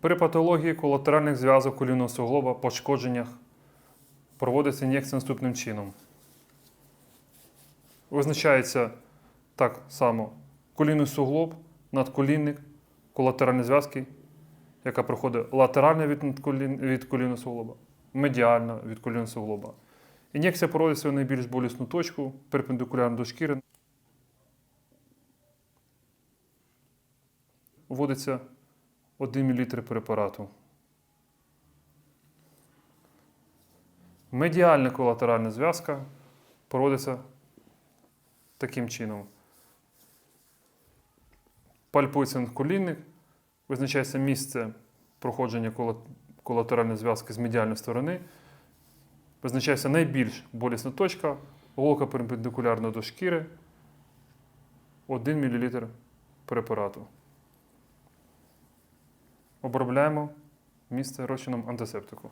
При патології колатеральних зв'язок колінного суглоба, пошкодженнях проводиться ін'єкція наступним чином. Визначається так само колінний суглоб, надколінник, колатеральні зв'язки, яка проходить латерально від, надколін- від колінного суглоба, медіально від колінного суглоба. Ін'єкція проводиться в найбільш болісну точку, перпендикулярно до шкіри. Вводиться 1 мл препарату. Медіальна колатеральна зв'язка проводиться таким чином. Пальпується надколінник, визначається місце проходження колатеральної зв'язки з медіальної сторони. Визначається найбільш болісна точка, голка перпендикулярна до шкіри, 1 мл препарату. Обробляємо місце розчином антисептику.